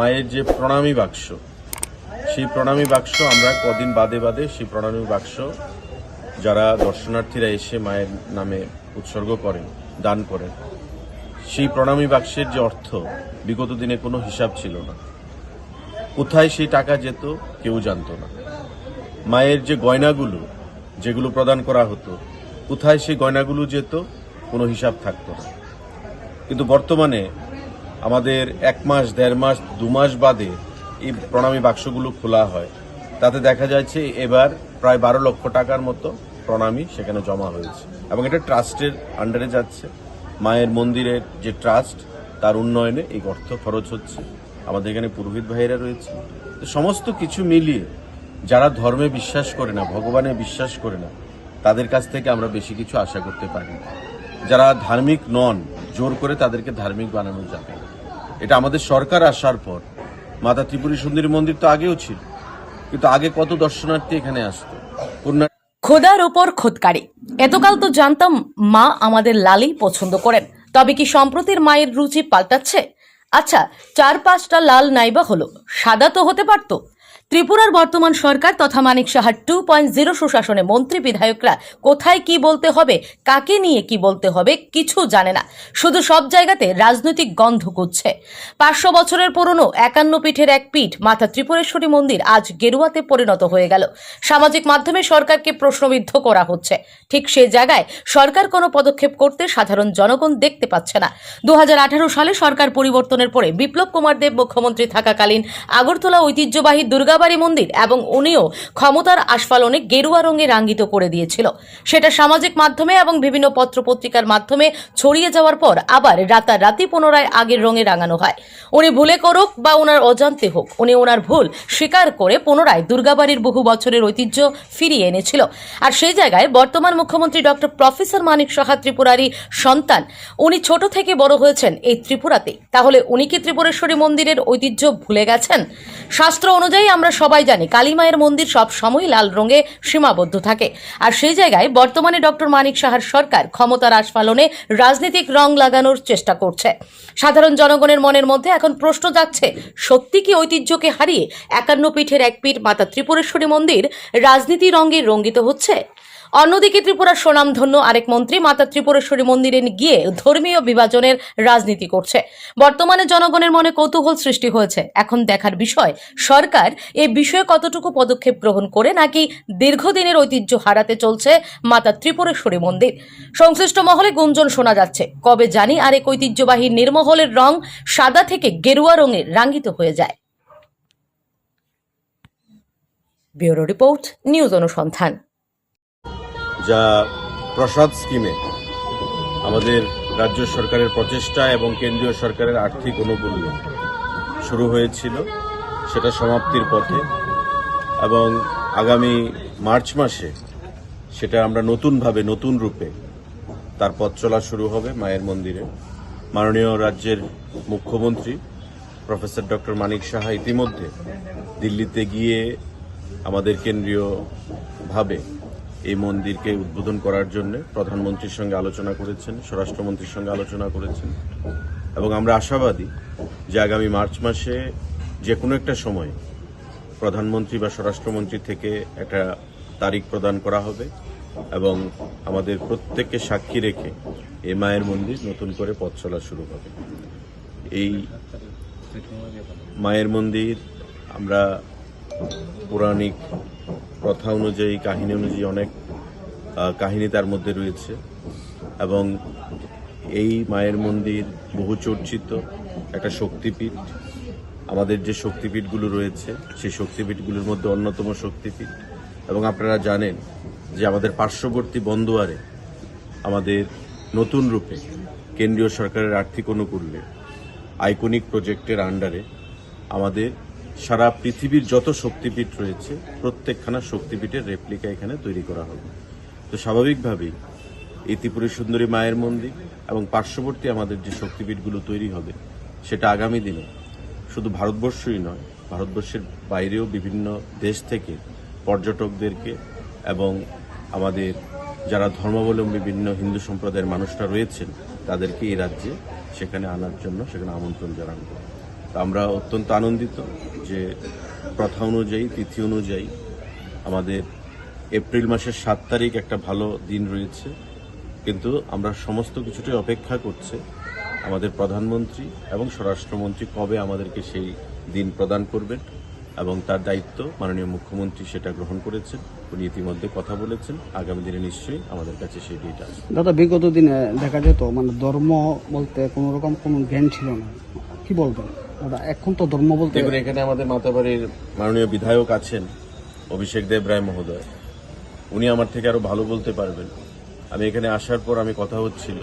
মায়ের যে প্রণামী বাক্স, সেই প্রণামী বাক্স আমরা কদিন বাদে বাদে সেই প্রণামী বাক্স যারা দর্শনার্থীরা এসে মায়ের নামে উৎসর্গ করেন, দান করেন, সেই প্রণামী বাক্সের যে অর্থ বিগত দিনে কোনো হিসাব ছিল না। কোথায় সেই টাকা যেত কেউ জানতো না। মায়ের যে গয়নাগুলো যেগুলো প্রদান করা হতো, কোথায় সেই গয়নাগুলো যেত কোনো হিসাব থাকতো না। কিন্তু বর্তমানে আমাদের এক মাস, দেড় মাস, দু মাস বাদে এই প্রণামী বাক্সগুলো খোলা হয়। তাতে দেখা যাচ্ছে এবার প্রায় বারো লক্ষ টাকার মতো প্রণামী সেখানে জমা হয়েছে এবং এটা ট্রাস্টের আন্ডারে যাচ্ছে। মায়ের মন্দিরের যে ট্রাস্ট, তার উন্নয়নে এই অর্থ খরচ হচ্ছে। আমাদের এখানে পুরোহিত ভাইয়েরা রয়েছে। তো সমস্ত কিছু মিলিয়ে যারা ধর্মে বিশ্বাস করে না, ভগবানে বিশ্বাস করে না, তাদের কাছ থেকে আমরা বেশি কিছু আশা করতে পারি যারা ধার্মিক নন, জোর করে তাদেরকে ধার্মিক বানানো যাবে। এটা আমাদের সরকার আসার পর। মাতা ত্রিপুরী সুন্দরী মন্দির তো আগেও ছিল। কিন্তু আগে কত দর্শনার্থী এখানে আসতো। খোদার ওপর খোদকারি। এতকাল তো জানতাম মা আমাদের লালই পছন্দ করেন। তবে কি সম্প্রতির মায়ের রুচি পাল্টাচ্ছে? আচ্ছা চার পাঁচটা লাল নাইবা হলো। সাদা তো হতে পারতো। ত্রিপুরার বর্তমান সরকার তথা মানিক সাহার টু পয়েন্ট জিরো সুশাসনে মন্ত্রী বিধায়করা কোথায় কি বলতে হবে, কাকে নিয়ে কি বলতে হবে, কিছু জানে না। শুধু সব জায়গাতে রাজনৈতিক গন্ধ কুচ্ছে পাঁচশো বছরের পুরনো একান্ন পীঠের এক পীঠ মাতা ত্রিপুরেশ্বরী মন্দির আজ গেরুয়াতে পরিণত হয়ে গেল। সামাজিক মাধ্যমে সরকারকে প্রশ্নবিদ্ধ করা হচ্ছে। ঠিক সে জায়গায় সরকার কোনো পদক্ষেপ করতে সাধারণ জনগণ দেখতে পাচ্ছে না। দু হাজার আঠারো সালে সরকার পরিবর্তনের পরে বিপ্লব কুমার দেব মুখ্যমন্ত্রী থাকাকালীন আগরতলা ঐতিহ্যবাহী দুর্গাবাড়ি মন্দির এবং উনিও ক্ষমতার আস্ফালনে গেরুয়া রঙে রাঙ্গিত করে দিয়েছিল। সেটা সামাজিক মাধ্যমে এবং বিভিন্ন পত্রপত্রিকার মাধ্যমে ছড়িয়ে যাওয়ার পর আবার রাতারাতি পুনরায় আগের রঙে রাঙানো হয়। উনি ভুলে করুক বা ওনার অজান্তে হোক, উনি ওনার ভুল স্বীকার করে পুনরায় দুর্গাবাড়ির বহু বছরের ঐতিহ্য ফিরিয়ে এনেছিল। আর সেই জায়গায় বর্তমান মুখ্যমন্ত্রী ডক্টর প্রফেসর মানিক সাহা ত্রিপুরারই সন্তান। উনি ছোট থেকে বড় হয়েছেন এই ত্রিপুরাতে তাহলে উনি কি ত্রিপুরেশ্বরী মন্দিরের ঐতিহ্য ভুলে গেছেন? শাস্ত্র অনুযায়ী আমরা সবাই জানি কালীমায়ের মন্দির সব সময় লাল রঙে সীমাবদ্ধ থাকে। আর সেই জায়গায় বর্তমানে ডক্টর মানিক সাহার সরকার ক্ষমতার আস্ফালনে রাজনৈতিক রং লাগানোর চেষ্টা করছে। সাধারণ জনগণের মনের মধ্যে এখন প্রশ্ন যাচ্ছে সত্যি কি ঐতিহ্যকে হারিয়ে একান্ন পীঠের এক পীঠ মাতা ত্রিপুরেশ্বরী মন্দির রাজনীতি রঙে রঙ্গিত হচ্ছে? অন্যদিকে ত্রিপুরার সুনামধন্য আরেক মন্ত্রী মাতা ত্রিপুরেশ্বরী মন্দিরে গিয়ে ধর্মীয় বিভাজনের রাজনীতি করছে। বর্তমানে জনগণের মনে কৌতূহল সৃষ্টি হয়েছে। এখন দেখার বিষয়, সরকার এ বিষয়ে কতটুকু পদক্ষেপ গ্রহণ করে নাকি দীর্ঘদিনের ঐতিহ্য হারাতে চলছে মাতা ত্রিপুরেশ্বরী মন্দির? সংশ্লিষ্ট মহলে গুঞ্জন শোনা যাচ্ছে। কবে জানি আরেক ঐতিহ্যবাহী নির্মহলের রং সাদা থেকে গেরুয়া রঙে রাঙ্গিত হয়ে যায়। ব্যুরো রিপোর্ট, নিউজ অনুসন্ধান। যা প্রসাদ স্কিমে আমাদের রাজ্য সরকারের প্রচেষ্টা এবং কেন্দ্রীয় সরকারের আর্থিক অনুকূল্য শুরু হয়েছিল, সেটা সমাপ্তির পথে। এবং আগামী মার্চ মাসে সেটা আমরা নতুনভাবে, নতুন রূপে তার পথ চলা শুরু হবে মায়ের মন্দিরে। মাননীয় রাজ্যের মুখ্যমন্ত্রী প্রফেসর ডক্টর মানিক সাহা ইতিমধ্যে দিল্লিতে গিয়ে আমাদের কেন্দ্রীয়ভাবে এই মন্দিরকে উদ্বোধন করার জন্য প্রধানমন্ত্রীর সঙ্গে আলোচনা করেছেন, স্বরাষ্ট্রমন্ত্রীর সঙ্গে আলোচনা করেছেন। এবং আমরা আশাবাদী যে আগামী মার্চ মাসে যে কোনো একটা সময় প্রধানমন্ত্রী বা স্বরাষ্ট্রমন্ত্রী থেকে একটা তারিখ প্রদান করা হবে এবং আমাদের প্রত্যেককে সাক্ষী রেখে এ মায়ের মন্দির নতুন করে পথ চলা শুরু হবে। এই মায়ের মন্দির আমরা পৌরাণিক প্রথা অনুযায়ী, কাহিনী অনুযায়ী অনেক কাহিনী তার মধ্যে রয়েছে এবং এই মায়ের মন্দির বহু চর্চিত, একটা শক্তিপীঠ। আমাদের যে শক্তিপীঠগুলো রয়েছে, সেই শক্তিপীঠগুলোর মধ্যে অন্যতম শক্তিপীঠ। এবং আপনারা জানেন যে আমাদের পার্শ্ববর্তী বন্দোয়ারে আমাদের নতুন রূপে কেন্দ্রীয় সরকারের আর্থিক অনুকূল্যে আইকনিক প্রজেক্টের আন্ডারে আমাদের সারা পৃথিবীর যত শক্তিপীঠ রয়েছে, প্রত্যেকখানা শক্তিপীঠের রেপ্লিকা এখানে তৈরি করা হবে তো স্বাভাবিকভাবেই এই ত্রিপুরী সুন্দরী মায়ের মন্দির এবং পার্শ্ববর্তী আমাদের যে শক্তিপীঠগুলো তৈরি হবে, সেটা আগামী দিনে শুধু ভারতবর্ষই নয়, ভারতবর্ষের বাইরেও বিভিন্ন দেশ থেকে পর্যটকদেরকে এবং আমাদের যারা ধর্মাবলম্বী বিভিন্ন হিন্দু সম্প্রদায়ের মানুষরা রয়েছেন, তাদেরকে এই রাজ্যে সেখানে আনার জন্য, সেখানে আমন্ত্রণ জানানো। আমরা অত্যন্ত আনন্দিত যে প্রথা অনুযায়ী, তিথি অনুযায়ী আমাদের এপ্রিল মাসের সাত তারিখ একটা ভালো দিন রয়েছে। কিন্তু আমরা সমস্ত কিছুটাই অপেক্ষা করছে আমাদের প্রধানমন্ত্রী এবং স্বরাষ্ট্রমন্ত্রী কবে আমাদেরকে সেই দিন প্রদান করবেন এবং তার দায়িত্ব মাননীয় মুখ্যমন্ত্রী সেটা গ্রহণ করেছেন। উনি ইতিমধ্যে কথা বলেছেন। আগামী দিনে নিশ্চয়ই আমাদের কাছে সেই ডেট আসবে দাদা, বিগত দিনে দেখা যেত মানে ধর্ম বলতে কোনো রকম কোনো জ্ঞান ছিল না। কি বলবেন? এখন তো ধর্ম বলতে দেখুন, এখানে আমাদের মাতাবাড়ির মাননীয় বিধায়ক আছেন অভিষেক দেব রায় মহোদয়। উনি আমার থেকে আরও ভালো বলতে পারবেন। আমি এখানে আসার পর আমি কথা হচ্ছিল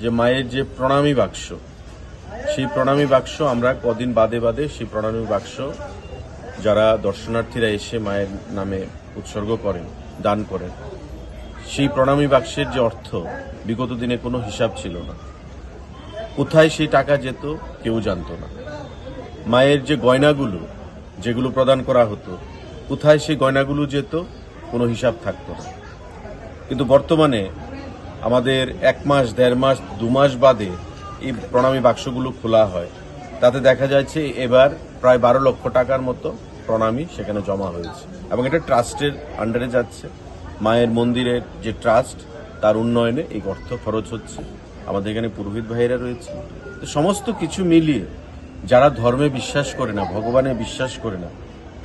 যে মায়ের যে প্রণামী বাক্স, সেই প্রণামী বাক্স আমরা কদিন বাদে বাদে সেই প্রণামী বাক্স যারা দর্শনার্থীরা এসে মায়ের নামে উৎসর্গ করেন, দান করেন, সেই প্রণামী বাক্সের যে অর্থ বিগত দিনে কোনো হিসাব ছিল না। কোথায় সেই টাকা যেত কেউ জানতো না। মায়ের যে গয়নাগুলো যেগুলো প্রদান করা হতো, কোথায় সেই গয়নাগুলো যেত, কোনো হিসাব থাকতো না। কিন্তু বর্তমানে আমাদের এক মাস, দেড় মাস, দু মাস বাদে এই প্রণামী বাক্সগুলো খোলা হয়। তাতে দেখা যাচ্ছে এবার প্রায় বারো লক্ষ টাকার মতো প্রণামী সেখানে জমা হয়েছে। এবং এটা ট্রাস্টের আন্ডারে যাচ্ছে। মায়ের মন্দিরের যে ট্রাস্ট, তার উন্নয়নে এই অর্থ খরচ হচ্ছে। আমাদের এখানে পুরোহিত ভাইয়েরা রয়েছে। তো সমস্ত কিছু মিলিয়ে যারা ধর্মে বিশ্বাস করে না, ভগবানে বিশ্বাস করে না,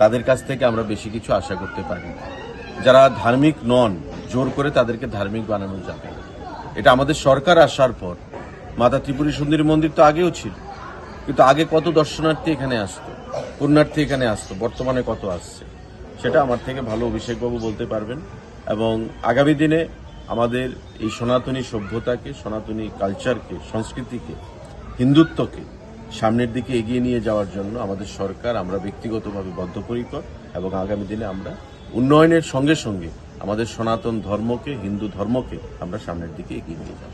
তাদের কাছ থেকে আমরা বেশি কিছু আশা করতে পারি যারা ধার্মিক নন, জোর করে তাদেরকে ধার্মিক বানানো যাবে এটা আমাদের সরকার আসার পর, মাতা ত্রিপুরী সুন্দরী মন্দির তো আগেও ছিল, কিন্তু আগে কত দর্শনার্থী এখানে আসতো, পুণ্যার্থী এখানে আসতো, বর্তমানে কত আসছে, সেটা আমার থেকে ভালো অভিষেকবাবু বলতে পারবেন। এবং আগামী দিনে আমাদের এই সনাতনী সভ্যতাকে, সনাতনী কালচারকে সংস্কৃতিকে, হিন্দুত্বকে সামনের দিকে এগিয়ে নিয়ে যাওয়ার জন্য আমাদের সরকার আমরা ব্যক্তিগতভাবে বদ্ধপরিকর এবং আগামী দিনে আমরা উন্নয়নের সঙ্গে সঙ্গে আমাদের সনাতন ধর্মকে, হিন্দু ধর্মকে আমরা সামনের দিকে এগিয়ে নিয়ে যাব।